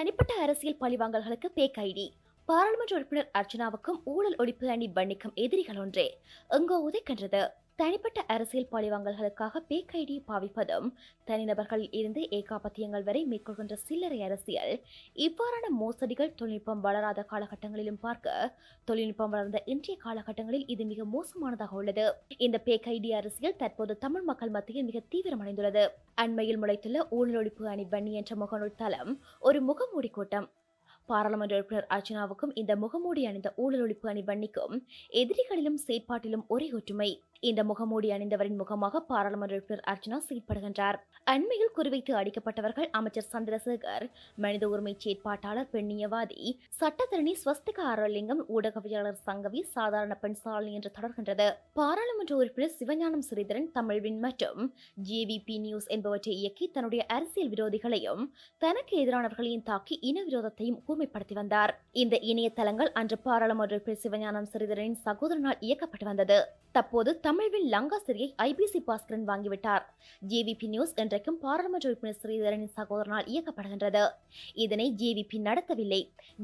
தனிப்பட்ட அரசியல் பழிவாங்கல்களுக்கு fake ID பாராளுமன்ற உறுப்பினர் அர்ச்சனாவுக்கும் ஊழல் ஒழிப்பு அணி வன்னிக்கும் எதிரிகள் ஒன்றே. எங்கோ உதைக்கின்றது. தனிப்பட்ட அரசியல் பழிவாங்கல்களுக்காக பேக்கைடி பாவிப்பதும் தனிநபர்களில் இருந்து ஏகாபத்தியங்கள் வரை மேற்கொள்கின்ற சில்லறை அரசியல் இவ்வாறான மோசடிகள் தொழில்நுட்பம் வளராத காலகட்டங்களிலும் பார்க்க தொழில்நுட்பம் வளர்ந்த இன்றைய காலகட்டங்களில் இது மிக மோசமானதாக உள்ளது. இந்த பேக்கைடி அரசியல் தற்போது தமிழ் மக்கள் மத்தியில் மிக தீவிரமடைந்துள்ளது. அண்மையில் முளைத்துள்ள ஊழலொழிப்பு அணி வன்னி என்ற முகநூல் தளம் ஒரு முகமூடி கூட்டம். பாராளுமன்ற உறுப்பினர் அர்ச்சனாவுக்கும் இந்த முகமூடி அணிந்த ஊழலொழிப்பு அணி வன்னிக்கும் எதிரிகளிலும் செயற்பாட்டிலும் ஒரே ஒற்றுமை. இந்த முகமூடி அணிந்தவரின் முகமாக பாராளுமன்ற உறுப்பினர் அர்ச்சனா செயல்படுகின்றார். அண்மையில் குறிவைத்து அடிக்கப்பட்டவர்கள் அமைச்சர் சந்திரசேகர் மனித உரிமை செயற்பாட்டாளர் பெண்ணியவாதி சட்டத்தரணி ஸ்வஸ்திகா அறலிங்கம் ஊடகவியலாளர் சங்கவி சாதாரண பெண் சாலினி என்று தொடர்கின்றது. பாராளுமன்ற உறுப்பினர் சிவஞானம் ஸ்ரீதரன் தமிழ்வின் மற்றும் ஜேவிபி நியூஸ் என்பவற்றை இயக்கி தன்னுடைய அரசியல் விரோதிகளையும் தனக்கு எதிரானவர்களையும் தாக்கி இன விரோதத்தையும் கூர்மைப்படுத்தி வந்தார். இந்த இணையதளங்கள் அன்று பாராளுமன்ற உறுப்பினர் சிவஞானம் ஸ்ரீதரனின் சகோதரனால் இயக்கப்பட்டு வந்தது. தற்போது தமிழில் லங்கா சிறியை ஐபிசி பாஸ்கரன் வாங்கிவிட்டார். ஜேவிபி நியூஸ் இன்றைக்கும் பாராளுமன்ற உறுப்பினர் ஸ்ரீதரனின் சகோதரனால் இயக்கப்படுகின்றது. இதனை ஜேவிபி நடத்தவில்லை.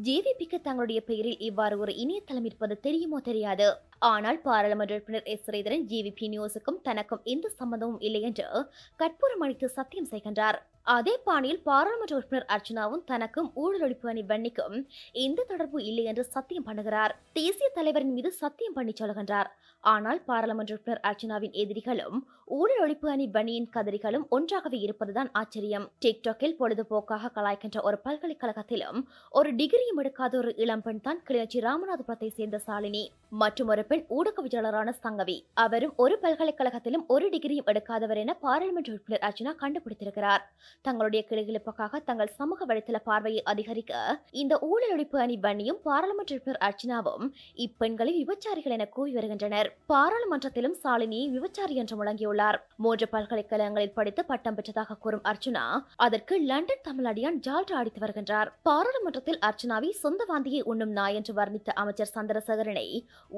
ஜேவிபிக்கு தங்களுடைய பெயரில் இவ்வாறு ஒரு இணையதளம் இருப்பது தெரியுமோ தெரியாது. ஆனால் பாராளுமன்ற உறுப்பினர் எஸ் ஸ்ரீதரன் ஜிவிபி நியூஸுக்கும் தனக்கும் எந்த சம்பந்தமும் இல்லை என்று கற்பூரம் அளித்து சத்தியம் செய்கின்றார். அதே பாணியில் பாராளுமன்ற உறுப்பினர் அர்ச்சனாவும் தனக்கும் ஊழல் ஒழிப்பு அணி வன்னிக்கும் எந்த தொடர்பு இல்லை என்று சத்தியம் பண்ணுகிறார். தேசிய தலைவரின் மீது சத்தியம் பண்ணி சொல்கின்றார். ஆனால் பாராளுமன்ற உறுப்பினர் அர்ச்சனாவின் எதிரிகளும் ஊழல் ஒழிப்பு அணி வன்னியின் கதிரிகளும் ஒன்றாகவே இருப்பதுதான் ஆச்சரியம். டிக்டாக்கில் பொழுதுபோக்காக கலாய்க்கின்ற ஒரு பல்கலைக்கழகத்திலும் ஒரு டிகிரியும் எடுக்காத ஒரு இளம்பெண் தான் கிளிநொச்சி ராமநாதபுரத்தை சேர்ந்த சாலினி. மற்றும் ஒரு பெண் ஊடகவியலாளரான சங்கவி. அவரும் ஒரு பல்கலைக்கழகத்திலும் ஒரு டிகிரியும் எடுக்காதவர் என பாராளுமன்ற உறுப்பினர் அர்ச்சனா கண்டுபிடித்திருக்கிறார். தங்களுடைய கிளைகளுக்காக தங்கள் சமூக வலைத்தள பார்வையை அதிகரிக்க இந்த ஊழலொழிப்பு அணி வன்னியும் பாராளுமன்ற உறுப்பினர் அர்ச்சனாவும் இப்பெண்களை விபச்சாரிகள் என கூறி வருகின்றனர். பாராளுமன்றத்திலும் சாலினியை விபச்சாரி என்று முழங்கியுள்ளார். மூன்று பல்கலைக்கழகங்களில் படித்து பட்டம் பெற்றதாக கூறும் அர்ச்சனா அதற்கு லண்டன் தமிழடியான் ஜால்ரா அடித்து வருகின்றார். பாராளுமன்றத்தில் அர்ச்சனாவை சொந்த வாந்தியை உண்ணும் நாய் என்று வர்ணித்த அமைச்சர் சந்திரசேகரனை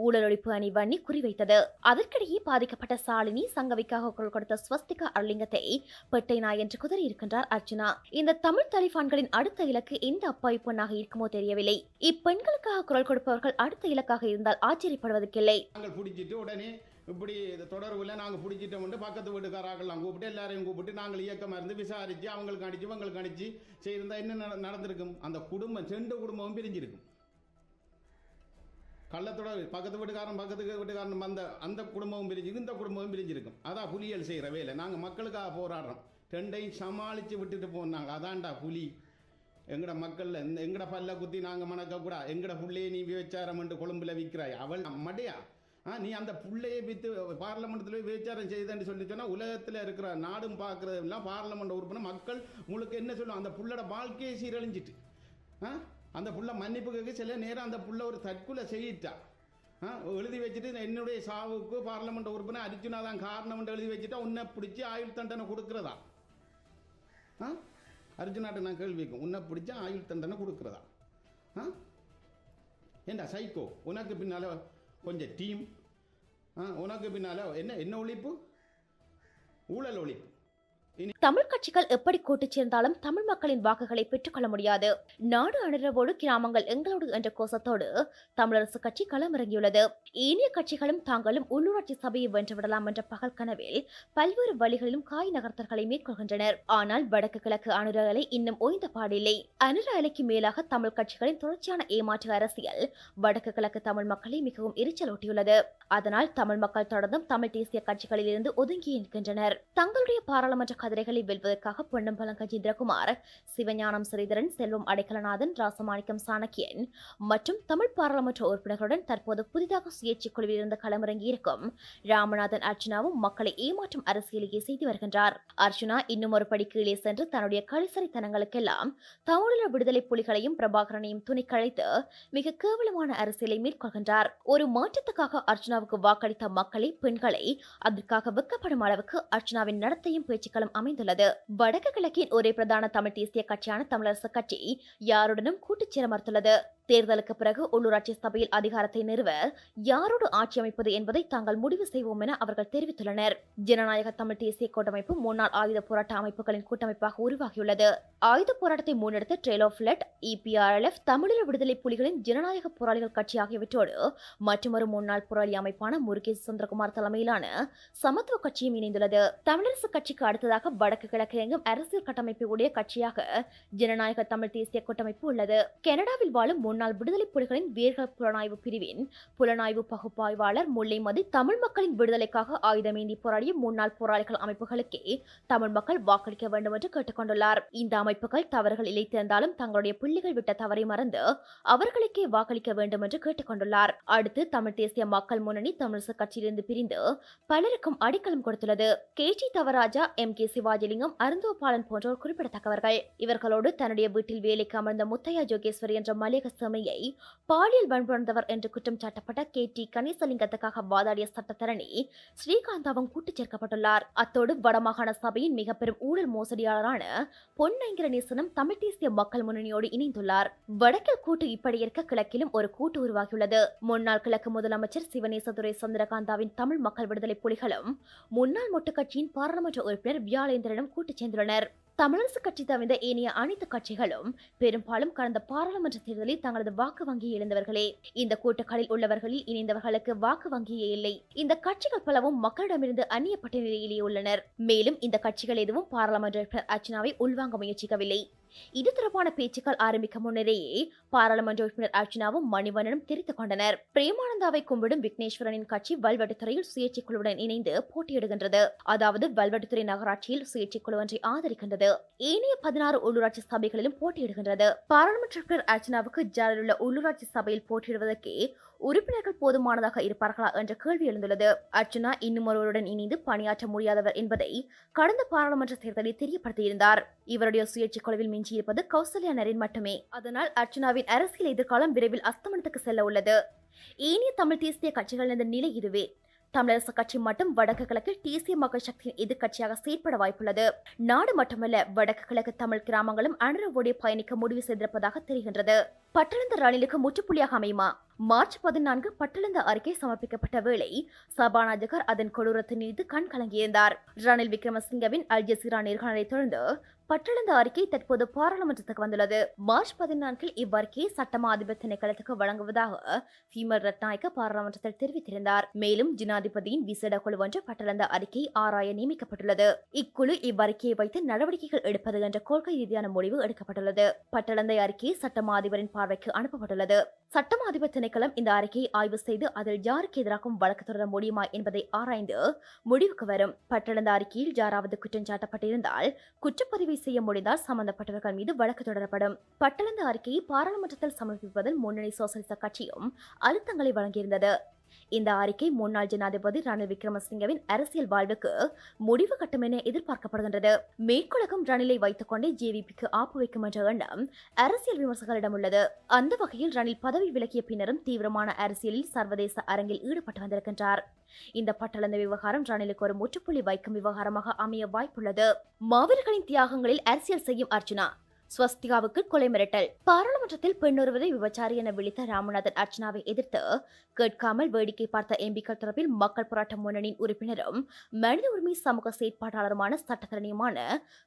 ஊழலொழி ஒழிப்பு அணி வன்னி குறிவைத்தது. அதற்கிடையே பாதிக்கப்பட்ட சாலினி சங்கவிக்காக குரல் கொடுத்த ஸ்வஸ்திகா அர்லிங்கத்தை பெட்டை நாய் என்று குதறி இருக்கின்றார் அர்ச்சனா இந்த தமிழ் தலிபான்களின் அடுத்த இலக்கு எந்த அப்பாவி பெண்ணாக இருக்குமோ தெரியவில்லை. இப்பெண்களுக்காக குரல் கொடுப்பவர்கள் அடுத்த இலக்காக இருந்தால் ஆச்சரியப்படுவதற்கில்லை. நாங்கள் உடனே இப்படி இந்த தொடர்புல நாங்கள் பிடிச்சிட்டோம்ட்டு பக்கத்து வீட்டுக்காராக்கெல்லாம் கூப்பிட்டு எல்லாரையும் கூப்பிட்டு நாங்கள் இயக்கமாக இருந்து விசாரித்து அவங்களுக்கு அடிச்சு இவங்களுக்கு அடிச்சு செய்திருந்தா என்ன நட- நடந்திருக்கும்? அந்த குடும்பம் செண்டு குடும்பமும் பிரிஞ்சிருக்கும். கள்ளத்தோட பக்கத்து வீட்டுக்காரன் பக்கத்து வீட்டுக்காரன் வந்த அந்த குடும்பமும் பிரிஞ்சு இந்த குடும்பமும் பிரிஞ்சிருக்கும். அதான் புலியல் செய்கிற வேலை. நாங்கள் மக்களுக்காக போராடுறோம். ரெண்டையும் சமாளித்து விட்டுட்டு போனாங்க. அதான்டா புலி. எங்கட மக்கள்ல இந்த எங்கட பல்ல குத்தி நாங்கள் மணக்கக்கூடா எங்கட புள்ளையை நீ விபச்சாரம் என்று கொழும்புல விற்கிறாய். அவள் மடையா? ஆ நீ அந்த புள்ளையை வித்து பார்லமெண்ட்ல விபச்சாரம் செய்தன்னு சொல்லி சொன்னால் உலகத்தில் இருக்கிற நாடும் பார்க்கறது எல்லாம் பார்லமெண்ட் உறுப்பினர் மக்கள் முழுக்க என்ன சொல்லுவோம் அந்த புள்ளோட வாழ்க்கையை சீரழிஞ்சிட்டு. ஆ? அந்த புள்ள மன்னிப்பு கேட்க சில நேரம் அந்த புள்ள ஒரு தற்கொலை செய்யிட்டா. ஆ எழுதி வச்சுட்டு என்னுடைய சாவுக்கு பார்லமெண்ட் உறுப்பினர் அர்ஜுனா தான் காரணம் எழுதி வச்சுட்டா உன்னை பிடிச்சி ஆயுள் தண்டனை கொடுக்கறதா? ஆ அர்ஜுனாட்ட நான் கேள்விக்கும் உன்னை பிடிச்சா ஆயுள் தண்டனை கொடுக்குறதா? ஆ ஏண்டா சைக்கோ உனக்கு பின்னால் கொஞ்சம் டீம் ஆ உனக்கு பின்னால் என்ன என்ன ஒழிப்பு? ஊழல் ஒழிப்பு. தமிழ் கட்சிகள் எப்படி கூட்டு சேர்ந்தாலும் தமிழ் மக்களின் வாக்குகளை பெற்றுக்கொள்ள முடியாது. நாடு அணரவோடு கிராமங்கள் எங்களோடு என்ற கோஷத்தோடு தமிழரசு கட்சி களமிறங்கியுள்ளது. ஏனைய கட்சிகளும் தாங்களும் உள்ளூராட்சி சபையை வென்றுவிடலாம் என்ற பகல் கனவில் பல்வேறு வழிகளிலும் காய் நகர்த்தல்களை மேற்கொள்கின்றனர். ஆனால் வடக்கு கிழக்கு அணுர அலை இன்னும் ஓய்ந்த பாடில்லை. அணுர அலைக்கு மேலாக தமிழ் கட்சிகளின் தொடர்ச்சியான ஏமாற்று அரசியல் வடக்கு கிழக்கு தமிழ் மக்களை மிகவும் எரிச்சலூட்டியுள்ளது. அதனால் தமிழ் மக்கள் தொடர்ந்தும் தமிழ் தேசிய கட்சிகளில் இருந்து ஒதுங்கி நிற்கின்றனர். தங்களுடைய பாராளுமன்ற கதிரைகளை வெல்வதற்காக பொன்னம்பலம் கஜேந்திரகுமார் சிவஞானம் ஸ்ரீதரன் செல்வம் அடைக்கலநாதன் ராசமாணிக்கம் சாணக்கியன் மற்றும் தமிழ் பாராளுமன்ற உறுப்பினர்களுடன் தற்போது புதிதாக சுயேட்சை குழுவில் இருந்து களமிறங்கியிருக்கும் ராமநாதன் அர்ச்சனாவும் மக்களை ஏமாற்றும் அரசியலையே செய்து வருகின்றார். அர்ச்சனா இன்னும் ஒரு படி கீழே சென்று தன்னுடைய கழிசறைத்தனங்களுக்கெல்லாம் தமிழர் விடுதலை புலிகளையும் பிரபாகரனையும் துணி கழைத்து மிக கேவலமான அரசியலை மேற்கொள்கின்றார். ஒரு மாற்றத்துக்காக அர்ச்சனாவுக்கு வாக்களித்த மக்களை பெண்களை அதற்காக வெக்கப்படும் அளவுக்கு அர்ச்சனாவின் நடத்தையும் பேச்சுக்களும் அமைந்துள்ளது. வடக்கு கிழக்கின் ஒரே பிரதான தமிழ் தேசிய கட்சியான தமிழரசு கட்சி யாருடனும் கூட்டுச் சேர மறுத்துள்ளது. தேர்தலுக்கு பிறகு உள்ளூராட்சி சபையில் அதிகாரத்தை நிறுவ யாரோடு ஆட்சி அமைப்பது என்பதை தாங்கள் முடிவு செய்வோம் என அவர்கள் தெரிவித்துள்ளனர். ஜனநாயக தமிழ் தேசிய கூட்டமைப்பு முன்னாள் ஆயுத போராட்ட அமைப்புகளின் கூட்டமைப்பாக உருவாகியுள்ளது. ஆயுத போராட்டத்தை முன்னெடுத்த ட்ரெயில் ஆஃப் லெட் இபிஆர்எல்எஃப் தமிழீழ விடுதலை புலிகளின் ஜனநாயக போராளிகள் கட்சி ஆகியவற்றோடு மற்றொரு முன்னாள் போராளி அமைப்பான முருகே சுந்தரகுமார் தலைமையிலான சமத்துவ கட்சியும் இணைந்துள்ளது. தமிழரசு கட்சிக்கு அடுத்ததாக வடக்கு கிழக்கு எங்கும் அரசியல் கட்டமைப்பு உடைய கட்சியாக ஜனநாயக தமிழ் தேசிய கூட்டமைப்பு உள்ளது. கனடாவில் வாழும் முன்னாள் விடுதலை புலிகளின் வீரர்கள் புலனாய்வு பிரிவின் புலனாய்வு பகுப்பாய்வாளர் முல்லைமதி தமிழ் மக்களின் விடுதலைக்காக ஆயுதமேந்தி போராடிய முன்னாள் போராளிகள் அமைப்புகளுக்கே தமிழ் மக்கள் வாக்களிக்க வேண்டும் என்று கேட்டுக்கொண்டுள்ளார். இந்த அமைப்புகள் தவறுகள் இழைத்திருந்தாலும் தங்களுடைய புள்ளிகள் விட்ட தவறை மறந்து அவர்களுக்கே வாக்களிக்க வேண்டும் என்று கேட்டுக்கொண்டுள்ளார். அடுத்து தமிழ் தேசிய மக்கள் முன்னணி தமிழரசு கட்சியிலிருந்து பிரிந்து பலருக்கும் அடிக்கலம் கொடுத்துள்ளது. K. D Thavarajah M. K. Sivajilingam Arunthopalan போன்றோர் குறிப்பிடத்தக்கவர்கள். இவர்களோடு தன்னுடைய வீட்டில் வேலைக்கு அமர்ந்த முத்தையா ஜோகேஸ்வரி என்ற மலையக சிறுமியை பாலியல் வன்புணர்ந்தவர் என்று குற்றம் சாட்டப்பட்ட கே டி கணேசலிங்கத்துக்காக வாதாடிய சட்டத்தரணி ஸ்ரீகாந்தாவும் கூட்டுச் சேர்க்கப்பட்டுள்ளார். அத்தோடு வடமாகாண சபையின் மிக பெரும் ஊழல் மோசடியாளரான பொன்னைங்கரநேசனும் தமிழ் தேசிய மக்கள் முன்னணியோடு இணைந்துள்ளார். வடக்கில் கூட்டு இப்படி இருக்க கிழக்கிலும் ஒரு கூட்டு உருவாகியுள்ளது. முன்னாள் கிழக்கு முதலமைச்சர் சிவநேசதுரை சந்திரகாந்தாவின் தமிழ் மக்கள் விடுதலை புலிகளும் முன்னாள் மொட்டு கட்சியின் பாராளுமன்ற உறுப்பினர் வியாழேந்திரனும் கூட்டுச் சேர்ந்துள்ளனர். தமிழரசு கட்சி தவிர்த்த ஏனைய அனைத்து கட்சிகளும் பெரும்பாலும் கடந்த பாராளுமன்ற தேர்தலில் தங்களது வாக்கு வங்கியை இழந்தவர்களே. இந்த கூட்டங்களில் உள்ளவர்களில் இணைந்தவர்களுக்கு வாக்கு வங்கியே இல்லை. இந்த கட்சிகள் பலவும் மக்களிடமிருந்து அந்நியப்பட்ட நிலையிலேயே உள்ளனர். மேலும் இந்த கட்சிகள் எதுவும் பாராளுமன்ற அர்ச்சனாவை உள்வாங்க முயற்சிக்கவில்லை. இது தொடர்பான பேச்சுக்கள் ஆரம்பிக்க முன்னரேயே பாராளுமன்ற உறுப்பினர் அர்ச்சனாவும் மணிவண்ணனும் தெரிவித்துக் கொண்டனர். பிரேமானந்தாவை கும்பிடும் விக்னேஸ்வரனின் கட்சி வல்வெட்டுத்துறையில் சுயேட்சை குழுவுடன் இணைந்து போட்டியிடுகின்றது. அதாவது வல்வெட்டுத்துறை நகராட்சியில் சுயேட்சை குழு ஒன்றை ஆதரிக்கின்றது. ஏனைய பதினாறு உள்ளூராட்சி சபைகளிலும் போட்டியிடுகின்றது. பாராளுமன்ற உறுப்பினர் அர்ச்சனாவுக்கு ஜாலில் உள்ள உள்ளூராட்சி சபையில் போட்டியிடுவதற்கே உறுப்பினர்கள் போதுமானதாக இருப்பார்களா என்ற கேள்வி எழுந்துள்ளது. அர்ச்சனா இன்னும் ஒருவருடன் இணைந்து பணியாற்ற முடியாதவர் என்பதை கடந்த பாராளுமன்ற தேர்தலில் தெரியப்படுத்தியிருந்தார். இவருடைய சுயேட்சை குழுவில் மிஞ்சியிருப்பது கௌசல்யா நரேன் மட்டுமே. அதனால் அர்ச்சனாவின் அரசியல் எதிர்காலம் விரைவில் அஸ்தமனத்துக்கு செல்ல உள்ளது. ஏனைய தமிழ் தேசிய கட்சிகள் இந்த நிலை இதுவே. தமிழரசு கட்சி மட்டும் வடக்கு கிழக்கில் தேசிய மக்கள் சக்தியின் எதிர்க்கட்சியாக செயற்பட வாய்ப்புள்ளது. நாடு மட்டுமல்ல வடக்கு கிழக்கு தமிழ் கிராமங்களும் அனுரவோடு பயணிக்க முடிவு செய்திருப்பதாக தெரிகின்றது. பட்டளந்த ரணிலுக்கு முற்றுப்புள்ளியாக அமையுமா? மார்ச் பதினான்கு பட்டளந்த அறிக்கை சமர்ப்பிக்கப்பட்ட வேளை சபாநாயகர் அதன் கொடூரத்தின் மீது கண் கலங்கியிருந்தார். ரணில் விக்ரமசிங்கவின் அல் ஜசீரா நேர்காணலை தொடர்ந்து பட்டளந்த அறிக்கை தற்போது பாராளுமன்றத்துக்கு வந்துள்ளது. மார்ச் பதினான்கில் இவ்வறிக்கையை சட்டமா அதிபர் திணைக்களத்துக்கு வழங்குவதாக சீமர் ரட்நாயக்க பாராளுமன்றத்தில் தெரிவித்திருந்தார். மேலும் ஜனாதிபதியின் விசேட குழு ஒன்று பட்டளந்த அறிக்கை ஆராய நியமிக்கப்பட்டுள்ளது. இக்குழு இவ்வறிக்கையை வைத்து நடவடிக்கைகள் எடுப்பது என்ற கொள்கை ரீதியான முடிவு எடுக்கப்பட்டுள்ளது. பட்டளந்த அறிக்கை சட்டமா அதிபரின் பார்வைக்கு அனுப்பப்பட்டுள்ளது. சட்டமா அதிபர் திணைக்களம் இந்த அறிக்கையை ஆய்வு செய்து அதில் யாருக்கு எதிராகவும் வழக்கு தொடர முடியுமா என்பதை ஆராய்ந்து முடிவுக்கு வரும். பட்டளந்த அறிக்கையில் யாராவது குற்றம் சாட்டப்பட்டிருந்தால் குற்றப்பதிவை செய்ய முடிந்தால் சம்பந்தப்பட்டவர்கள் மீது வழக்கு தொடரப்படும். பட்டளந்த அறிக்கையை பாராளுமன்றத்தில் சமர்ப்பிப்பதில் முன்னணி சோசலிச கட்சியும் அழுத்தங்களை வழங்கியிருந்தது. இந்த அறிக்கை முன்னாள் ஜனாதிபதி ரணில் விக்ரமசிங்கவின் அரசியல் வாழ்வுக்கு முடிவு கட்டும் என எதிர்பார்க்கப்படுகின்றது. மேற்குலகம் ரணிலை வைத்துக் கொண்டே ஜேவிபிக்கு ஆப்பு வைக்கும் என்ற எண்ணம் அரசியல் விமர்சகர்களிடம் உள்ளது. அந்த வகையில் ரணில் பதவி விலகிய பின்னரும் தீவிரமான அரசியலில் சர்வதேச அரங்கில் ஈடுபட்டு வந்திருக்கின்றார். இந்த பட்டளந்த விவகாரம் ரணிலுக்கு ஒரு முற்றுப்புள்ளி வைக்கும் விவகாரமாக அமைய வாய்ப்புள்ளது. மாவீரர்களின் தியாகங்களில் அரசியல் செய்யும் அர்ச்சனா ஸ்வஸ்திகாவுக்கு கொலை மிரட்டல். பாராளுமன்றத்தில் பெண்ணொருவரை விபச்சாரி என விழித்த ராமநாதன் அர்ச்சனாவை எதிர்த்து கேட்காமல் வேடிக்கை பார்த்த எம்பிக்கள் தொடர்பில் மக்கள் போராட்ட முன்னணியின் உறுப்பினரும் மனித உரிமை சமூக செயற்பாட்டாளருமான சட்டத்தரணியுமான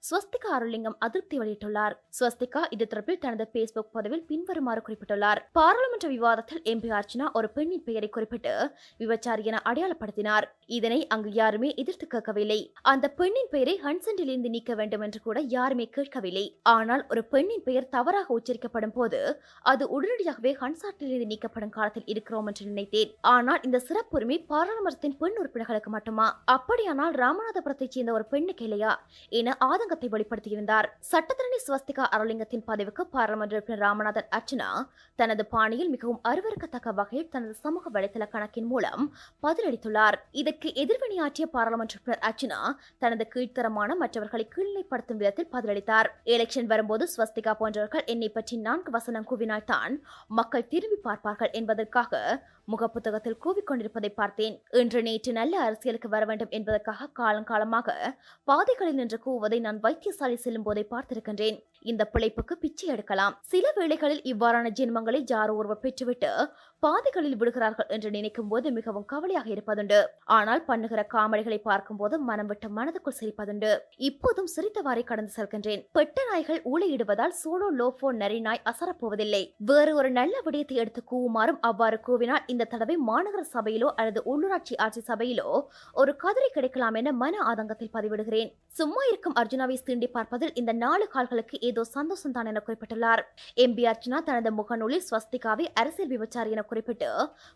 ஸ்வஸ்திகா அருளிங்கம் அதிருப்தி வெளியிட்டுள்ளார். ஸ்வஸ்திகா இது தொடர்பில் தனது பேஸ்புக் பதிவில் பின்வருமாறு குறிப்பிட்டுள்ளார். பாராளுமன்ற விவாதத்தில் எம்பி அர்ச்சனா ஒரு பெண்ணின் பெயரை குறிப்பிட்டு விபச்சாரி என அடையாளப்படுத்தினார். இதனை அங்கு யாருமே எதிர்த்து கேட்கவில்லை. அந்த பெண்ணின் பெயரை ஹன்சென்டிலிருந்து நீக்க வேண்டும் என்று கூட யாருமே கேட்கவில்லை. ஆனால் ஒரு பெண்ணின் பெயர் தவறாக உச்சரிக்கப்படும் போது அது உடனடியாகவே ஹன்சாட்டிலிருந்து நீக்கப்படும் காலத்தில் இருக்கிறோம் என்று நினைத்தேன். ஆனால் இந்த சிறப்புரிமை பாராளுமன்றத்தின் பெண் உறுப்பினர்களுக்கு மட்டுமா? அப்படியானால் ராமநாதபுரத்தைச் சேர்ந்த ஒரு பெண்ணுக்கு இல்லையா? என ஆதங்கத்தை வெளிப்படுத்தியிருந்தார். சட்டத்தரணி ஸ்வஸ்திகா அருளிங்கத்தின் பதவிக்கு பாராளுமன்ற உறுப்பினர் ராமநாதன் அர்ச்சனா தனது பாணியில் மிகவும் அருவருக்கத்தக்க வகையில் தனது சமூக வலைதள கணக்கின் மூலம் பதிலளித்துள்ளார். இதற்கு எதிர்வினையாற்றிய பாராளுமன்ற உறுப்பினர் அர்ச்சனா தனது கீழ்த்தரமான மற்றவர்களை கீழ்நிலைப்படுத்தும் விதத்தில் பதிலளித்தார். எலெக்ஷன் வரும்போது ஸ்வஸ்திகா போன்றவர்கள் என்னை பற்றி நான்கு வசனம் கூவினால்தான் மக்கள் திரும்பி பார்ப்பார்கள் என்பதற்காக முகப்புத்தகத்தில் கூவிக்கொண்டிருப்பதை பார்த்தேன். இன்று நேற்று நல்ல அரசியலுக்கு வர வேண்டும் என்பதற்காக காலங்காலமாக பாதைகளில் நின்று கூவுவதை நான் வைத்தியசாலை செல்லும் போதை பார்த்திருக்கின்றேன். இந்த பிழைப்புக்கு பிச்சை எடுக்கலாம். சில வேளைகளில் இவ்வாறான ஜென்மங்களை ஜாரோ ஒருவர் பெற்றுவிட்டு பாதைகளில் விடுகிறார்கள் என்று நினைக்கும் போது மிகவும் கவலையாக இருப்பதுண்டு. ஆனால் பண்ணுகிற காமெடிகளை பார்க்கும் போது மனம் விட்டு மனதுக்குள் சிரிப்பதுண்டு. இப்போதும் சிரித்தவாறே கடந்து செல்கின்றேன். பெட்ட நாய்கள் ஊழையிடுவதால் சோலோ லோஃபோ நரி நாய் அசரப்போவதில்லை. வேறு ஒரு நல்ல விடயத்தை எடுத்து கூவுமாறும் அவ்வாறு கூவினால் இந்த தடவை மாநகர சபையிலோ அல்லது உள்ளூராட்சி ஆட்சி சபையிலோ ஒரு கதிரை கிடைக்கலாம் என மன ஆதங்கத்தில் பதிவிடுகிறேன். சும்மா இருக்கும் அர்ஜுனாவை தீண்டி பார்ப்பதில் இந்த நாலு கால்களுக்கு ஏதோ சந்தோஷம் தான் என குறிப்பிட்டுள்ளார். எம்பி அர்ஜுனா தனது முகநூலில் ஸ்வஸ்திகாவை அரசியல் விபச்சாரி என குறிப்பிட்டு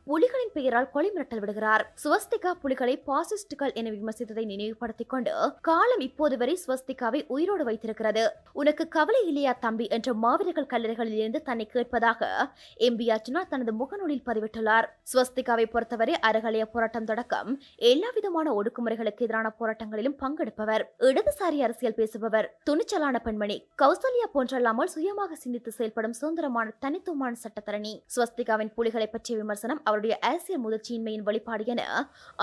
புலிகளின் பெயரால் கொலை மிரட்டல் விடுகிறார். ஸ்வஸ்திகா புலிகளை பாசிஸ்டுகள் என விமர்சித்ததை நினைவுபடுத்திக் கொண்டு காலம் இப்போது வரை ஸ்வஸ்திகாவை உயிரோடு வைத்திருக்கிறது. உனக்கு கவலை இல்லையா தம்பி என்ற மாவீரர்கள் கல்லறைகளில் இருந்து தன்னை கேட்பதாக எம். பி அர்ஜுனா தனது முகநூலில் பதிவிட்டுள்ளார். ஸ்வஸ்திகாவை பொறுத்தவரை அறகலைய போராட்டம் தொடக்கம் எல்லா விதமான ஒடுக்குமுறைகளுக்கு எதிரான போராட்டங்களிலும் பங்கெடுப்பவர் இடதுசாரி அரசியல் பேசுபவர் துணிச்சலான பெண்மணி கௌசல்யா போன்றல்லாமல் சுயமாக சிந்தித்து செயல்படும் சுதந்திரமான தனித்துவமான சட்டத்தரணி. ஸ்வஸ்திகாவின் புலிகளை பற்றிய விமர்சனம் அவருடைய அரசியல் முதிர்ச்சியின்மையின் வெளிப்பாடு என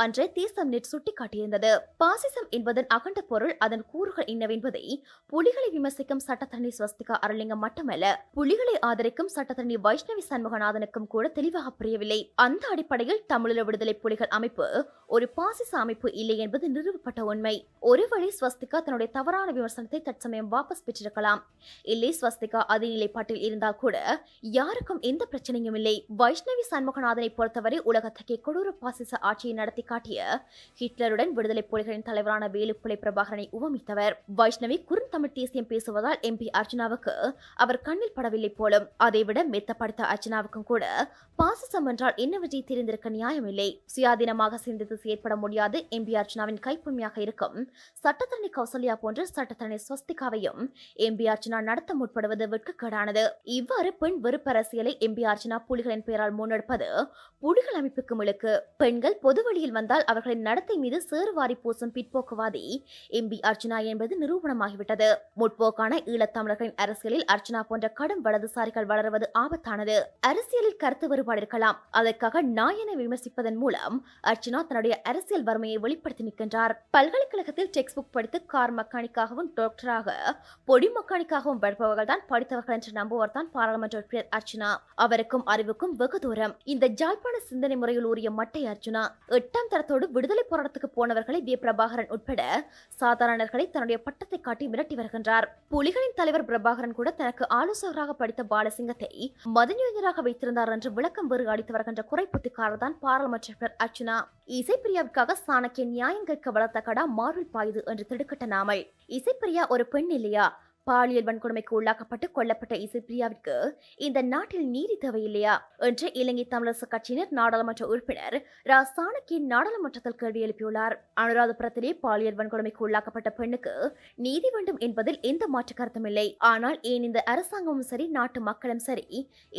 அன்றே தேசம் நெட் சுட்டிக்காட்டியிருந்தது. பாசிசம் என்பதன் அகண்ட பொருள் அதன் கூறுகள் என்னவென்பதை புலிகளை விமர்சிக்கும் சட்டத்தரணி ஸ்வஸ்திகா அருளிங்கம் மட்டுமல்ல புலிகளை ஆதரிக்கும் சட்டத்தரணி வைஷ்ணவி சண்முகநாதனுக்கும் கூட தெளிவாக புரியவில்லை. அந்த அடிப்படையில் தமிழீழ விடுதலை புலிகள் அமைப்பு ஒரு பாசிச அமைப்பு இல்லை என்பது நிறுவப்பட்ட உண்மை. ஒருவேளை ஸ்வஸ்திகா தன்னுடைய தவறான விமர்சனத்தை தற்சமயம் வாபஸ் பெற்றிருக்கலாம். இல்லை ஸ்வஸ்திகா அதே நிலைப்பாட்டில் இருந்தால் கூட யாருக்கும் எந்த பிரச்சனையும் இல்லை. வைஷ்ணவ சண்முகநாதனை பொறுத்தவரை உலகத்துக்கே கொடூர பாசிச ஆட்சியை நடத்தி காட்டிய ஹிட்லருடன் விடுதலை புலிகளின் தலைவரான வேலுப்பிள்ளை பிரபாகரனை உவமித்தவர். வைஷ்ணவி குறுந்தமிழ் தேசியம் பேசுவதால் எம்பி அர்ஜுனாவுக்கு அவர் கண்ணில் படவில்லை போலும் அதைவிட மெத்த படித்த அர்ஜுனாவுக்கும் கூட பாசிசம் என்றால் என்னவென்றே தெரிந்திருக்க நியாயமில்லை. சுயாதீனமாக சிந்தித்து செயற்பட முடியாது எம்பி அர்ஜுனாவின் கைப்புமையாக இருக்கும் சட்டத்தரணி கௌசல்யா போன்ற சட்டத்தரணி ஸ்வஸ்திகாவையும் எம்பி அர்ஜுனா நடத்த முற்படுவது வெட்கக்கேடானது. இவ்வாறு பெண் வெறுப்பு அரசியலை எம்பி அர்ஜுனா புலிகளின் பெயரால் முன்னெடுப்பது. புலிகள் அமைப்புக்கு முழுக்கு பெண்கள் பொது வழியில் வந்தால் அவர்களின் நடத்தை மீது சேறுவாரி பூசும் பிற்போக்குவாதி எம் பி அர்ச்சனா என்பது நிரூபணமாகிவிட்டது. முற்போக்கான ஈழத்தமிழர்களின் அரசியலில் அர்ச்சனா போன்ற கடும் வலதுசாரிகள் வளருவது ஆபத்தானது. அரசியலில் கருத்து வேறுபாடு இருக்கலாம். அதற்காக நாயனை விமர்சிப்பதன் மூலம் அர்ச்சனா தன்னுடைய அரசியல் வறுமையை வெளிப்படுத்தி நிற்கின்றார். பல்கலைக்கழகத்தில் டெக்ஸ்ட் புக் படித்து கார் மெக்கானிக்காகவும் டாக்டராக பொடி மெக்கானிக்காகவும் படிப்பவர்கள் தான் படித்தவர்கள் என்று நம்புவர் தான் பாராளுமன்ற உறுப்பினர் அர்ச்சனா. அவருக்கும் அறிவுக்கும் வெகு தூரம். இந்த ஜாழ்ப்பாண சிந்தனை முறையில் ஊறிய மட்டை அர்ஜுனா எட்டாம் தரத்தோடு விடுதலை போராட்டத்துக்கு போனவர்களை வி. பிரபாகரன் உட்பட சாதாரணர்களை தன்னுடைய பட்டத்தை காட்டி மிரட்டி வருகின்றார். புலிகளின் தலைவர் பிரபாகரன் கூட தனக்கு ஆலோசகராக படித்த பாலசிங்கத்தை மதஞானியராக வைத்திருந்தார் என்று விளக்கம் வேறு அளித்து வருகின்ற குறைப்புத்திக்காரர் தான் பாராளுமன்ற அர்ஜுனா. இசைப்பிரியாவுக்காக சாணக்கிய நியாயம் கேட்க வளர்த்த கடா மார்வல் பாயுது என்று திடுக்கிட்ட நாமல். இசைப்பிரியா ஒரு பெண் இல்லையா? பாலியல் வன்கொடுமைக்கு உள்ளாக்கப்பட்டு கொல்லப்பட்ட இசைப்பிரியாவிற்கு இந்த நாட்டில் நீதி தேவையில்லையா என்று இலங்கை தமிழரசு கட்சியினர் நாடாளுமன்ற உறுப்பினர் ரா. சாணக்கியன் நாடாளுமன்றத்தில் கேள்வி எழுப்பியுள்ளார். அனுராதபுரத்திலே பாலியல் வன்கொடுமைக்கு உள்ளாக்கப்பட்ட பெண்ணுக்கு நீதி வேண்டும் என்பதில் எந்த மாற்று கருத்தும் இல்லை. ஆனால் ஏன் இந்த அரசாங்கமும் சரி நாட்டு மக்களும் சரி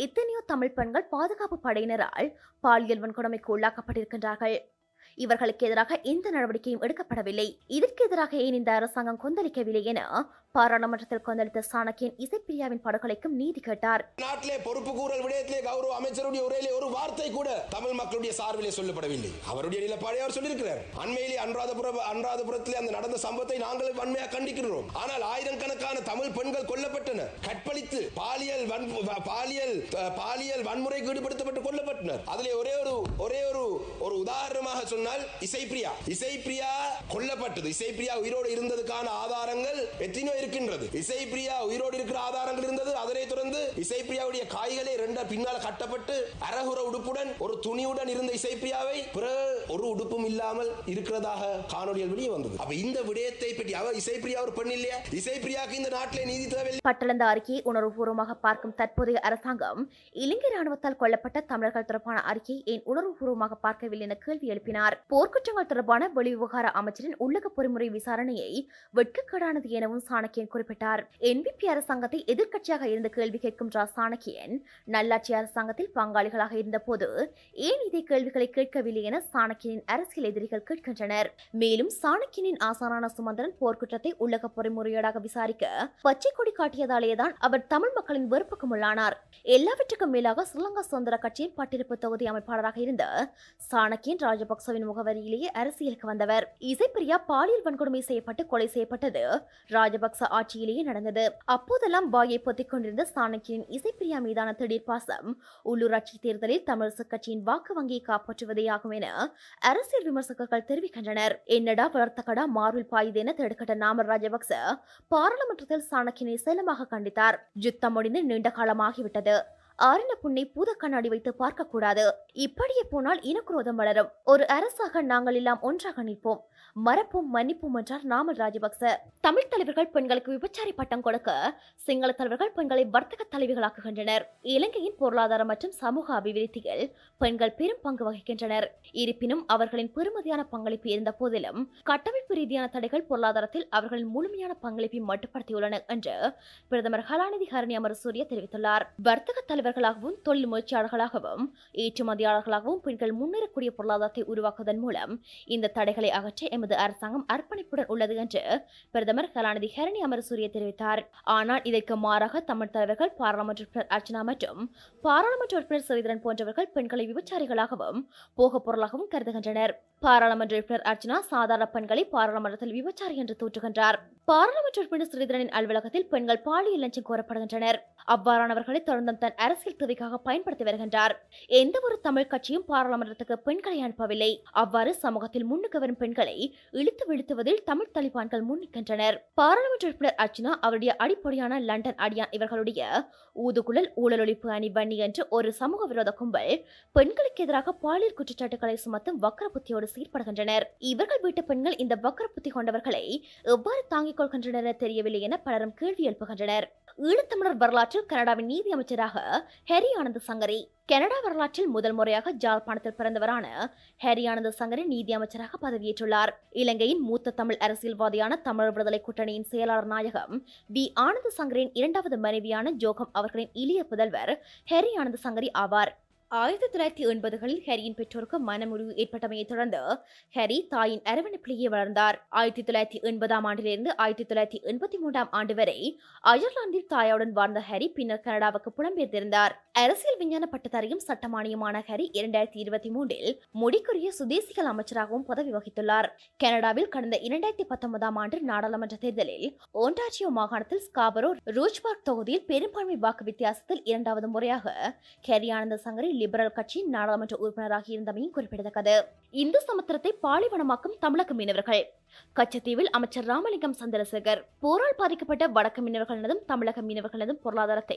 எத்தனையோ தமிழ் பெண்கள் பாதுகாப்பு படையினரால் பாலியல் வன்கொடுமைக்கு உள்ளாக்கப்பட்டிருக்கின்றார்கள். இவர்களுக்கு எதிராக எந்த நடவடிக்கையும் எடுக்கப்படவில்லை. இதற்கு எதிராக ஏன் இந்த அரசாங்கம் கொந்தளிக்கவில்லை என பாராளுமன்றத்தில் கொந்தளித்த சாணக்கியன் இசைப்பிரியாவின் படுகொலைக்கும் நீதி கேட்டார். நாட்டிலே பொறுப்பு கூறல் விடயத்திலே கௌரவ அமைச்சருடைய உரையிலே ஒரு வார்த்தை கூட தமிழ் மக்களுடைய சார்பிலே சொல்லப்படவில்லை. அவருடைய நிலப்பாடை அவர் சொல்லியிருக்கிறார். அண்மையிலே அன்றாதபுர அன்றாதபுரத்திலே அந்த நடந்த சம்பவத்தை நாங்கள் வன்மையாக கண்டிக்கிறோம் ஆனால் ஆயிரக்கணக்கான தமிழ் பெண்கள் கொல்லப்பட்டனர் கற்பழித்து பாலியல் வன் பாலியல் பாலியல் வன்முறைக்கு ஈடுபடுத்தப்பட்டு கொல்லப்பட்டனர். அதிலே ஒரே ஒரு ஒரே ஒரு ஒரு உதாரணமாக சொன்னால் இசைப்பிரியா. இசைப்பிரியா கொல்லப்பட்டது. இசைப்பிரியா உயிரோடு இருந்ததுக்கான ஆதாரங்கள் எத்தனையோ இருக்கின்றது. இசைப்பிரியா உயிரோடு இருக்கிற ஆதாரங்கள் இருந்தது. அதனை தொடர்ந்து இசைப்பிரியாவுடைய காய்களை ரெண்ட பின்னால கட்டப்பட்டு அரகுர உடுப்புடன் ஒரு துணியுடன் இருந்த இசைப்பிரியாவை பிறகு ஒரு உடுப்பும் இல்லாமல் இருக்கிறதாக காணொலிகள் வெளியே வந்தது. அப்ப இந்த விடயத்தை பற்றி அவர் இசைப்பிரியா ஒரு பெண் இல்லையா? இசைப்பிரியாக்கு இந்த நாட்டிலே நீதி தேவை பட்டளந்த அறிக்கையை உணர்வுபூர்வமாக பார்க்கும் தற்போதைய அரசாங்கம் இலங்கை ராணுவத்தால் கொல்லப்பட்ட தமிழர்கள் தொடர்பான அறிக்கையை ஏன் உணர்வுபூர்வமாக பார்க்கவில்லை என கேள்வி எழுப்பினார். போர்க்குற்றங்கள் தொடர்பான வெளிவிவகார அமைச்சரின் உள்ளக பொறிமுறை விசாரணையை வெட்கக்கேடானது எனவும் சாணக்கியன் சாணக்கியன் குறிப்பிட்டார். என்பிபி அரசாங்கத்தை எதிர்க்கட்சியாக இருந்து கேள்வி கேட்கும் ரா சாணக்கியன் நல்லாட்சி அரசாங்கத்தில் பங்காளிகளாக இருந்தபோது ஏன் இதே கேள்விகளை கேட்கவில்லை என சாணக்கியனின் அரசியல் எதிரிகள் கேட்கின்றனர். மேலும் சாணக்கியனின் ஆசானான சுமந்திரன் போர்க்குற்றத்தை உள்ளக பொறிமுறையீடாக விசாரிக்க பச்சை கொடி காட்டியதாலேதான் அவர் தமிழ் மக்களின் வெறுப்புக்கும் உள்ளானார். எல்லாவற்றுக்கும் மேலாக ஸ்ரீலங்கா சுதந்திர கட்சியின் பட்டிருப்பு தொகுதி அமைப்பாளராக இருந்த சாணக்கியன் ராஜபக்சவின் முகவரியிலேயே அரசியலுக்கு வந்தவர். இசைப்பிரியா பாலியல் வன்கொடுமை செய்யப்பட்டு கொலை செய்யப்பட்டது. ராஜபக்ச ஆட்சியிலேயே நடந்தது. அப்போதெல்லாம் வாயை பொத்திக் கொண்டிருந்த சாணக்கியனின் இசைப்பிரியா மீதான திடீர் பாசம் உள்ளூராட்சி தேர்தலில் தமிழரசு கட்சியின் வாக்கு வங்கியை காப்பாற்றுவதே ஆகும் என அரசியல் விமர்சகர்கள் தெரிவிக்கின்றனர். என்னடா வளர்த்த கடா மார்பில் பாயுது என திடுக்கிட்ட நாமல் ராஜபக்ச பாராளுமன்றத்தில் சாணக்கியனை செல்லமாக கண்டித்தார். யுத்தம் முடிந்து நீண்ட காலமாகிவிட்டது. ஆறின புண்ணை பூத கண்ணாடி வைத்து பார்க்க கூடாது இப்படியே போனால் இனக்குரோதம் வளரும். ஒரு அரசாக நாங்கள் எல்லாம் ஒன்றாக நிற்போம். மறப்போம் மன்னிப்போம் என்றார் நாமல் ராஜபக்ச. தமிழ் தலைவர்கள் பெண்களுக்கு விபச்சாரி பட்டம் கொடுக்க சிங்கள தலைவர்கள் பெண்களை வர்த்தக தலைவிகளாக்குகின்றனர். இலங்கையின் பொருளாதார மற்றும் சமூக அபிவிருத்தியில் பெண்கள் பெரும் பங்கு வகிக்கின்றனர். இருப்பினும் அவர்களின் பெருமதியான பங்களிப்பு இருந்த போதிலும் கட்டமைப்பு ரீதியான தடைகள் பொருளாதாரத்தில் அவர்களின் முழுமையான பங்களிப்பை மட்டுப்படுத்தியுள்ளன என்று பிரதமர் கலாநிதி ஹரணி அமரசூரிய தெரிவித்துள்ளார். வர்த்தக தலைவர் தலைவர்களாகவும் தொழில் முயற்சியாளர்களாகவும் ஏற்றுமதியாளர்களாகவும் பெண்கள் முன்னேறக்கூடிய பொருளாதாரத்தை உருவாக்குவதன் மூலம் இந்த தடைகளை அகற்ற எமது அரசாங்கம் அர்ப்பணிப்புடன் உள்ளது என்று பிரதமர் கலாநிதி ஹரணி அமரசூரிய தெரிவித்தார். ஆனால் இதற்கு மாறாக தமிழ் தலைவர்கள் பாராளுமன்ற உறுப்பினர் அர்ச்சனா மற்றும் பாராளுமன்ற உறுப்பினர் சிறிதரன் போன்றவர்கள் பெண்களை விபச்சாரிகளாகவும் போக பொருளாகவும் கருதுகின்றனர். பாராளுமன்ற உறுப்பினர் அர்ச்சனா சாதாரண பெண்களை பாராளுமன்றத்தில் விபச்சாரி என்று தூற்றுகின்றார். பாராளுமன்ற உறுப்பினர் ஸ்ரீதரனின் அலுவலகத்தில் பெண்கள் பாலியல் லஞ்சம் கோரப்படுகின்றனர். அவ்வாறானவர்களை தொடர்ந்தும் தன் அரசியல் தேவைக்காக பயன்படுத்தி வருகின்றார். எந்த ஒரு தமிழ் கட்சியும் பாராளுமன்றத்துக்கு பெண்களை அனுப்பவில்லை. அவ்வாறு சமூகத்தில் முன்னுக்கு வரும் பெண்களை இழுத்து வீழ்த்துவதில் தமிழ் தலிபான்கள் முன்னிக்கின்றனர் பாராளுமன்ற உறுப்பினர் அர்ச்சனா அவருடைய அடிப்படையான லண்டன் அடியான் இவர்களுடைய ஊதுகுழல் ஊழல் ஒழிப்பு அணி வன்னி என்று ஒரு சமூக விரோத கும்பல் பெண்களுக்கு எதிராக பாலியல் குற்றச்சாட்டுகளை சுமத்தும் வக்கர புத்தியோடு செயற்படுகின்றனர். இவர்கள் வீட்டு பெண்கள் இந்த வக்கர புத்தி கொண்டவர்களை எவ்வாறு தாங்கிக் கொள்கின்றனர் என தெரியவில்லை என பலரும் கேள்வி எழுப்புகின்றனர். ஈழத்தமிழர் வரலாற்றில் கனடாவின் நீதி அமைச்சராக ஹெரி ஆனந்த சங்கரி. கனடா வரலாற்றில் முதல் முறையாக ஜாழ்ப்பாணத்தில் பிறந்தவரான ஹெரி ஆனந்த சங்கரி நீதி அமைச்சராக பதவியேற்றுள்ளார். இலங்கையின் மூத்த தமிழ் அரசியல்வாதியான தமிழர் விடுதலை கூட்டணியின் செயலாளர் நாயகம் வி. ஆனந்த சங்கரின் இரண்டாவது மனைவியான ஜோகம் அவர்களின் இளைய புதல்வர் ஹெரி ஆனந்த சங்கரி ஆவார். ஆயிரத்தி தொள்ளாயிரத்தி எண்பதுகளில் ஹரியின் பெற்றோருக்கு மனமுறிவு ஏற்பட்டமையை தொடர்ந்து ஹரி தாயின் அரவணைப்பிலேயே வளர்ந்தார். ஆயிரத்தி தொள்ளாயிரத்தி எண்பதாம் ஆண்டிலிருந்து ஆயிரத்தி தொள்ளாயிரத்தி எண்பத்தி மூன்றாம் ஆண்டு வரை அயர்லாந்தில் தாயாவுடன் வாழ்ந்த ஹரி பின்னர் கனடாவுக்கு புலம்பெயர்ந்திருந்தார். அரசியல் விஞ்ஞான பட்டதாரியும் சட்டமானியமான ஹரி இரண்டாயிரத்தி இருபத்தி மூன்றில் முடிக்குரிய சுதேசிகள் அமைச்சராகவும் பதவி வகித்துள்ளார். கனடாவில் கடந்த இரண்டாயிரத்தி பத்தொன்பதாம் ஆண்டு நாடாளுமன்ற தேர்தலில் ஒன்டாரியோ மாகாணத்தில் ஸ்காபரோ ரூஜ்பார்க் தொகுதியில் பெரும்பான்மை வாக்கு வித்தியாசத்தில் இரண்டாவது முறையாக ஹெரி ஆனந்த சங்கரி லிபரல் கட்சியின் நாடாளுமன்ற உறுப்பினராக இருந்தமையும் குறிப்பிடத்தக்கது. இந்து சமுத்திரத்தை பாலைவனமாக்கும் தமிழக மீனவர்கள். கச்சத்தீவில் அமைச்சர் ராமலிங்கம் சந்திரசேகர் போரால் பாதிக்கப்பட்ட வடக்கு மீனவர்களதும் தமிழக மீனவர்களதும் பொருளாதாரத்தை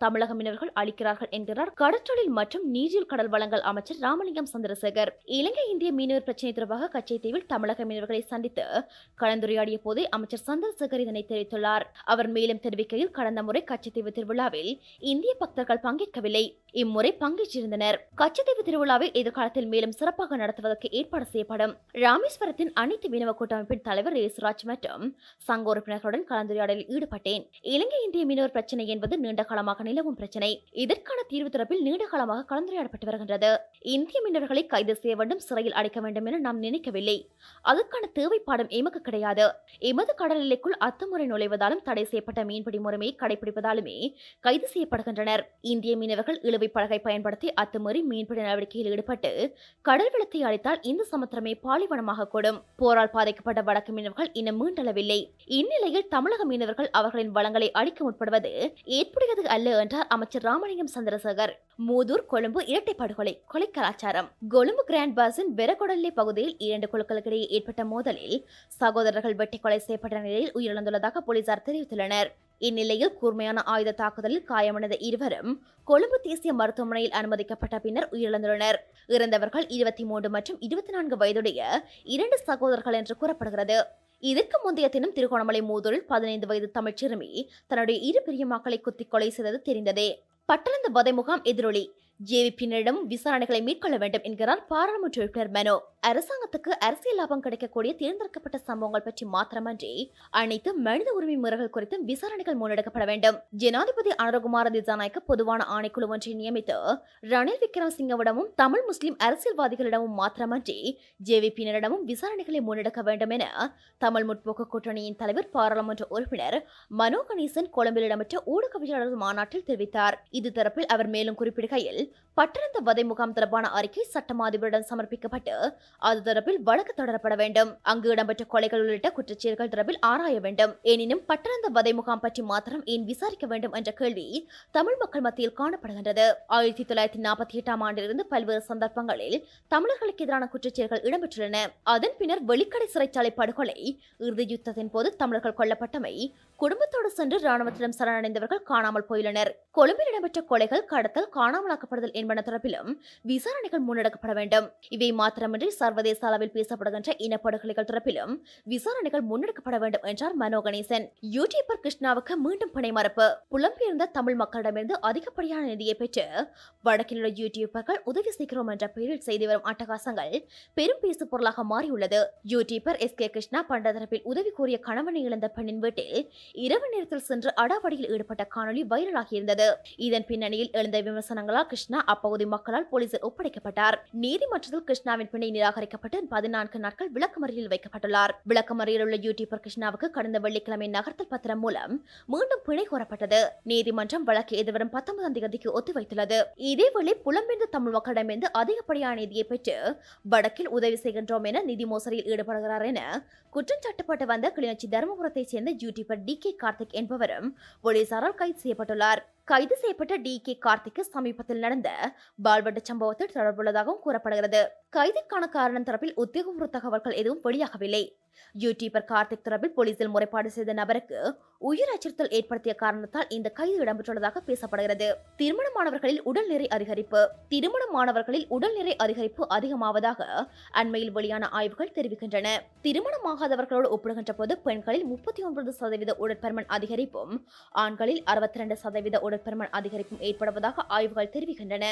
தமிழக மீனவர்கள் அளிக்கிறார்கள் என்கிறார் கடற்றொழில் மற்றும் நீரில் கடல் வளங்கள் அமைச்சர் ராமலிங்கம் சந்திரசேகர். இலங்கை இந்திய மீனவர் பிரச்சினை தொடர்பாக கச்சத்தீவில் தமிழக மீனவர்களை சந்தித்து கலந்துரையாடிய போதே அமைச்சர் சந்திரசேகர் இதனை தெரிவித்துள்ளார். அவர் மேலும் தெரிவிக்கையில் கடந்த முறை கச்சத்தீவு திருவிழாவில் இந்திய பக்தர்கள் பங்கேற்கவில்லை. இம்முறை பங்கேற்றிருந்தனர். கச்சத்தீவு திருவிழாவை எதிர்காலத்தில் மேலும் சிறப்பாக நடத்துவதற்கு ஏற்பாடு செய்யப்படும். ராமேஸ்வரத்தின் அனைத்து மீனவ கூட்டமைப்பின் தலைவர் ஏசுராஜ் மற்றும் சங்க உறுப்பினர்களுடன் கலந்துரையாடலில் ஈடுபட்டேன். இலங்கை இந்திய மீனவர் பிரச்சனை என்பது நீண்ட காலமாக நிலவும் பிரச்சனை. இதற்கான தீர்வு தரப்பில் நீண்ட காலமாக கலந்துரையாடப்பட்டு வருகின்றது. இந்திய மீனவர்களை கைது செய்ய வேண்டும் சிறையில் அடைக்க வேண்டும் என நாம் நினைக்கவில்லை. அதற்கான தேவைப்பாடும் எமக்கு கிடையாது. எமது கடல் எல்லைக்குள் அத்துமுறை நுழைவதாலும் தடை செய்யப்பட்ட மீன்பிடி முறைமையை கடைபிடிப்பதாலுமே கைது செய்யப்படுகின்றனர். இந்திய மீனவர்கள் இழுவை படகை பயன்படுத்தி அத்துமீறி மீன்பிடி நடவடிக்கையில் ஈடுபட்டு கடல் வளத்தை வெள்ளத்தை அளித்தால் இந்த சமுத்திரமே பாலைவனமாக கூடும். போரால் பாதிக்கப்பட்ட வடக்கு மீனவர்கள் இன்னும் மீண்டளவில்லை. இந்நிலையில் தமிழக மீனவர்கள் அவர்களின் வளங்களை அழிக்க முற்படுவது ஏற்புடையது அல்ல என்றார் அமைச்சர் ராமலிங்கம் சந்திரசேகர். மூதூர் கொழும்பு இரட்டை படுகொலை கொலை கலாச்சாரம். கொழும்பு கிராண்ட் பாஸின் வெரகொடல்லை பகுதியில் இரண்டு குழுக்களுக்கிடையே ஏற்பட்ட மோதலில் சகோதரர்கள் வெட்டி கொலை செய்யப்பட்ட நிலையில் உயிரிழந்துள்ளதாக போலீசார் தெரிவித்துள்ளனர். இந்நிலையில் கூர்மையான ஆயுத தாக்குதலில் காயமடைந்த இருவரும் கொழும்பு தேசிய மருத்துவமனையில் அனுமதிக்கப்பட்ட பின்னர் உயிரிழந்துள்ளனர். இறந்தவர்கள் இருபத்தி மூன்று மற்றும் இருபத்தி நான்கு வயதுடைய இரண்டு சகோதரர்கள் என்று கூறப்படுகிறது. இதற்கு முந்தைய தினம் திருகோணமலை மூதூரில் பதினைந்து வயது தமிழ் சிறுமி தன்னுடைய இரு பெரிய மக்களை குத்திக் கொலை செய்தது தெரிந்ததே. பட்டளந்த வதை முகாம் எதிரொலி. ஜேவிபியினரிடம் விசாரணைகளை மேற்கொள்ள வேண்டும் என்கிறார் பாராளுமன்ற உறுப்பினர் மனோ. அரசாங்கத்துக்கு அரசியல் லாபம் கிடைக்கக்கூடிய தேர்ந்தெடுக்கப்பட்ட சம்பவங்கள் பற்றி மாத்திரமன்றி அனைத்து மனித உரிமை முறைகள் குறித்தும் விசாரணைகள் முன்னெடுக்கப்பட வேண்டும். ஜனாதிபதி அனுரகுமார திசாநாயக்க பொதுவான ஆணைக்குழு ஒன்றை நியமித்து ரணில் விக்ரமசிங்கவிடமும் தமிழ் முஸ்லிம் அரசியல்வாதிகளிடமும் மாத்திரமன்றி ஜேவிபியினரிடமும் விசாரணைகளை முன்னெடுக்க வேண்டும் என தமிழ் முற்போக்கு கூட்டணியின் தலைவர் பாராளுமன்ற உறுப்பினர் மனோ கணேசன் கொழும்பில் இடம்பெற்ற ஊடகவியலாளர் மாநாட்டில் தெரிவித்தார். இது தரப்பில் அவர் மேலும் குறிப்பிடுகையில் பட்டணந்த வதை முகாம் தொடர்பான அறிக்கை சட்டமாதிபரிடம் சமர்ப்பிக்கப்பட்டு அது தொடர்பில் வழக்கு தொடரப்பட வேண்டும். அங்கு இடம்பெற்ற கொலைகள் உள்ளிட்ட குற்றச்செயல்கள் தொடர்பில் ஆராய வேண்டும். எனினும் பட்டணந்த வதை முகாம் பற்றி மாத்திரம் ஏன் விசாரிக்க வேண்டும் என்ற கேள்வி தமிழ் மக்கள் மத்தியில் காணப்படுகின்றது. ஆயிரத்தி தொள்ளாயிரத்தி நாற்பத்தி எட்டாம் ஆண்டிலிருந்து பல்வேறு சந்தர்ப்பங்களில் தமிழர்களுக்கு எதிரான குற்றச்செயல்கள் இடம்பெற்றுள்ளன. அதன் பின்னர் வெளிக்கடை சிறைச்சாலை படுகொலை இறுதி யுத்தத்தின் போது தமிழர்கள் கொல்லப்பட்டமை குடும்பத்தோடு சென்று ராணுவத்திடம் சரணடைந்தவர்கள் காணாமல் போயுள்ளனர். கொழும்பில் இடம்பெற்ற கொலைகள் கடத்தல் காணாமலாக்கப்பட்ட காணப்படுதல் என்பன தொடர்பிலும் விசாரணைகள் முன்னெடுக்கப்பட வேண்டும். இவை மாத்திரமின்றி சர்வதேச அளவில் பேசப்படுகின்ற இனப்படுகொலைகள் தொடர்பிலும் விசாரணைகள் முன்னெடுக்கப்பட வேண்டும் என்றார் மனோ கணேசன். யூடியூபர் கிருஷ்ணாவுக்கு மீண்டும் பிணை மறுப்பு புலம்பெயர்ந்த தமிழ் மக்களிடமிருந்து அதிகப்படியான நிதியை பெற்று வடக்கில் உள்ள யூடியூபர்கள் உதவி செய்கிறோம் என்ற பெயரில் செய்து வரும் அட்டகாசங்கள் பெரும் பேசு பொருளாக மாறியுள்ளது. யூடியூபர் எஸ் கே கிருஷ்ணா பண்ட தரப்பில் உதவி கோரிய கணவனை இழந்த பெண்ணின் வீட்டில் இரவு நேரத்தில் சென்று அடாவடியில் ஈடுபட்ட காணொலி வைரலாகியிருந்தது இதன் பின்னணியில் எழுந்த விமர்சனங்களால் கிருஷ்ணா அப்பகுதி மக்களால் போலீசில் ஒப்படைக்கப்பட்டார். நீதிமன்றத்தில் கிருஷ்ணாவின் பிணை நிராகரிக்கப்பட்டு பதினான்கு நாட்கள் விளக்கமறியலில் வைக்கப்பட்டுள்ளார். விளக்கமறியலில் உள்ள யூடியூபர் கிருஷ்ணாவுக்கு கடந்த வெள்ளிக்கிழமை நகர்த்தல் பத்திரம் மூலம் மீண்டும் பிணை கோரப்பட்டது. நீதிமன்றம் வழக்கு எதிர்வரும் பத்தொன்பதாம் தேதிக்கு ஒத்திவைத்துள்ளது. இதேவேளை புலம்பெயர்ந்த தமிழ் மக்களிடமிருந்து அதிகப்படியான நிதியை பெற்று வடக்கில் உதவி செய்கின்றோம் என நிதி மோசடியில் ஈடுபடுகிறார் என குற்றம் சாட்டப்பட்டு வந்த கிளிநொச்சி தருமபுரத்தைச் சேர்ந்த யூடியூபர் டி கே கார்த்திக் என்பவரும் போலீசாரால் கைது செய்யப்பட்டுள்ளார். கைது செய்யப்பட்ட டி கே கார்த்திக்கு சமீபத்தில் நடந்த பால்வெட்டு சம்பவத்தில் தொடர்புள்ளதாகவும் கூறப்படுகிறது. கைதிற்கான காரணம் தரப்பில் உத்தியோகபூர்வ தகவல்கள் எதுவும் வெளியாகவில்லை. யூடியூபர் கார்த்திக் தொடர்பில் போலீசில் முறைப்பாடு செய்த நபருக்கு உயிர் அச்சுறுத்தல் ஏற்படுத்திய காரணத்தால் இந்த கைது இடம்பெற்றுள்ளதாக பேசப்படுகிறது. திருமணமானவர்களில் உடல்நிறை அதிகரிப்பு திருமணமானவர்களில் உடல்நிறை அதிகரிப்பு அதிகமாவதாக அண்மையில் வெளியான ஆய்வுகள் தெரிவிக்கின்றன. திருமணமாகாதவர்களோடு ஒப்பிடுகின்ற போது பெண்களில் முப்பத்தி ஒன்பது சதவீத உடற்பருமன் அதிகரிப்பும் ஆண்களில் அறுபத்தி இரண்டு சதவீத உடற்பருமன் அதிகரிப்பும் ஏற்படுவதாக ஆய்வுகள் தெரிவிக்கின்றன.